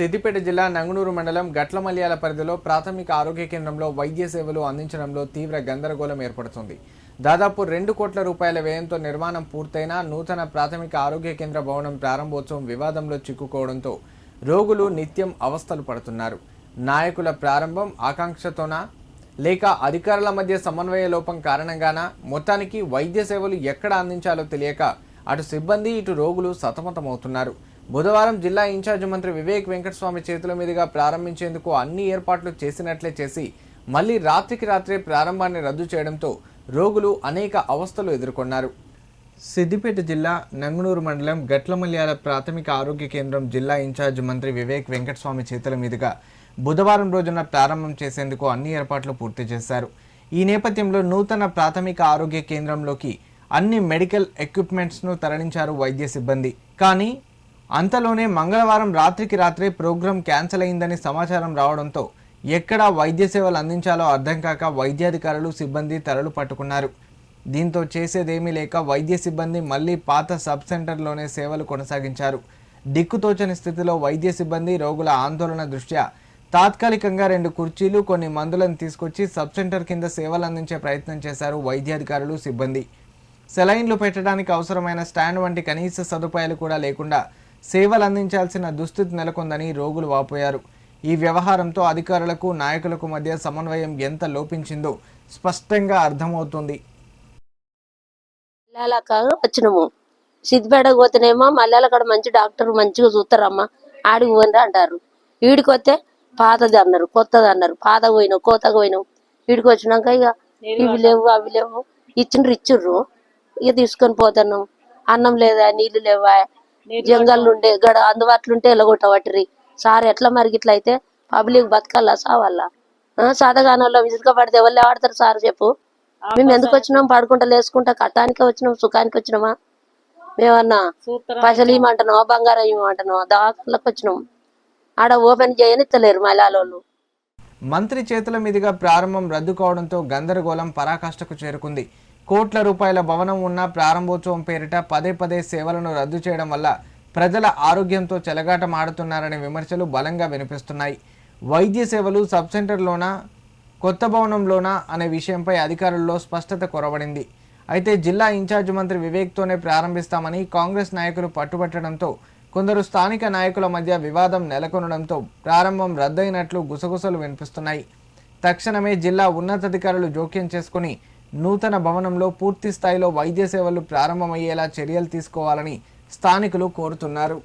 సిద్దిపేట జిల్లా నంగునూరు మండలం గట్లమల్యాల పరిధిలో ప్రాథమిక ఆరోగ్య కేంద్రంలో వైద్య సేవలు అందించడంలో తీవ్ర గందరగోళం ఏర్పడుతుంది. దాదాపు రెండు కోట్ల రూపాయల వ్యయంతో నిర్మాణం పూర్తయిన నూతన ప్రాథమిక ఆరోగ్య కేంద్ర భవనం ప్రారంభోత్సవం వివాదంలో చిక్కుకోవడంతో రోగులు నిత్యం అవస్థలు పడుతున్నారు. నాయకుల ప్రారంభం ఆకాంక్షతోనా? లేక అధికారుల మధ్య సమన్వయ లోపం కారణంగానా? మొత్తానికి వైద్య సేవలు ఎక్కడ అందించాలో తెలియక అటు సిబ్బంది ఇటు రోగులు సతమతమవుతున్నారు. బుధవారం జిల్లా ఇన్ఛార్జ్ మంత్రి వివేక్ వెంకటస్వామి చేతుల మీదుగా ప్రారంభించేందుకు అన్ని ఏర్పాట్లు చేసినట్లే చేసి మళ్ళీ రాత్రికి రాత్రే ప్రారంభాన్ని రద్దు చేయడంతో రోగులు అనేక అవస్థలు ఎదుర్కొన్నారు. సిద్దిపేట జిల్లా నంగునూరు మండలం గట్లమల్యాల ప్రాథమిక ఆరోగ్య కేంద్రం జిల్లా ఇన్ఛార్జ్ మంత్రి వివేక్ వెంకటస్వామి చేతుల మీదుగా బుధవారం రోజున ప్రారంభం చేసేందుకు అన్ని ఏర్పాట్లు పూర్తి చేశారు. ఈ నేపథ్యంలో నూతన ప్రాథమిక ఆరోగ్య కేంద్రంలోకి అన్ని మెడికల్ ఎక్విప్మెంట్స్ను తరలించారు వైద్య సిబ్బంది. కానీ అంతలోనే మంగళవారం రాత్రికి రాత్రే ప్రోగ్రాం క్యాన్సిల్ అయిందని సమాచారం రావడంతో ఎక్కడ వైద్య సేవలు అందించాలో అర్థం కాక వైద్యాధికారులు సిబ్బంది తరలు పట్టుకున్నారు. దీంతో చేసేదేమీ లేక వైద్య సిబ్బంది మళ్ళీ పాత సబ్ సెంటర్లోనే సేవలు కొనసాగించారు. దిక్కుతోచని స్థితిలో వైద్య సిబ్బంది రోగుల ఆందోళన దృష్ట్యా తాత్కాలికంగా రెండు కుర్చీలు కొన్ని మందులను తీసుకొచ్చి సబ్ సెంటర్ కింద సేవలు అందించే ప్రయత్నం చేశారు వైద్యాధికారులు సిబ్బంది. సెలైన్లు పెట్టడానికి అవసరమైన స్టాండ్ వంటి కనీస సదుపాయాలు కూడా లేకుండా సేవలు అందించాల్సిన దుస్థితి నెలకొందని రోగులు వాపోయారు. ఈ వ్యవహారంతో అధికారులకు నాయకులకు మధ్య సమన్వయం ఎంత లోపించిందో స్పష్టంగా అర్థమవుతుంది. మల్లాలక వచ్చినాము. సిద్దిపేటకు పోతేనేమో మల్లాల కాడ మంచి డాక్టర్ మంచిగా చూస్తారమ్మా. ఆడికి పోండి అంటారు. వీడికి వస్తే పాతది అన్నారు కొత్తది అన్నారు. పాత పోయినావు కోతగా పోయినావు. వీడికి వచ్చినాక ఇక ఇవి లేవు అవి లేవు. ఇచ్చిండ్రు ఇచ్చిర్రు ఇక తీసుకొని పోతున్నాం. అన్నం లేదా నీళ్ళు లేవా? జంగల్ ఉండే గడ అందుబాటులో ఉంటే ఎలగొట్టవట్రి సార్ ఎట్లా మరి ఇట్లా అయితే పబ్లిక్ బతకాలా సావాలా సాధగానంలో విసుగా పడితే ఎవరు ఆడతారు సార్ చెప్పు? మేము ఎందుకు వచ్చినాం? పడుకుంటా లేసుకుంటా కట్టానికి వచ్చినాం సుఖానికి వచ్చినామా? మేమన్నా పైసలు ఇవ్వమంటున్నావా? బంగారం ఇవ్వమంటున్నావా? దాఖలకు వచ్చినాం. ఆడ ఓపెన్ చేయనిత్తలేరు మలాలోళ్ళు మంత్రి చేతుల మీదుగా ప్రారంభం రద్దు కావడంతో గందరగోళం పరాకాష్ఠకు చేరుకుంది. కోట్ల రూపాయల భవనం ఉన్న ప్రారంభోత్సవం పేరిట పదే పదే సేవలను రద్దు చేయడం వల్ల ప్రజల ఆరోగ్యంతో చెలగాటమాడుతున్నారనే విమర్శలు బలంగా వినిపిస్తున్నాయి. వైద్య సేవలు సబ్ సెంటర్లోనా కొత్త భవనంలోనా అనే విషయంపై అధికారుల్లో స్పష్టత కొరవడింది. అయితే జిల్లా ఇన్ఛార్జ్ మంత్రి వివేక్తోనే ప్రారంభిస్తామని కాంగ్రెస్ నాయకులు పట్టుబట్టడంతో కొందరు స్థానిక నాయకుల మధ్య వివాదం నెలకొనడంతో ప్రారంభం రద్దయినట్లు గుసగుసలు వినిపిస్తున్నాయి. తక్షణమే జిల్లా ఉన్నతాధికారులు జోక్యం చేసుకుని నూతన భవనంలో పూర్తి స్థాయిలో వైద్య సేవలు ప్రారంభమయ్యేలా చర్యలు తీసుకోవాలని స్థానికులు కోరుతున్నారు.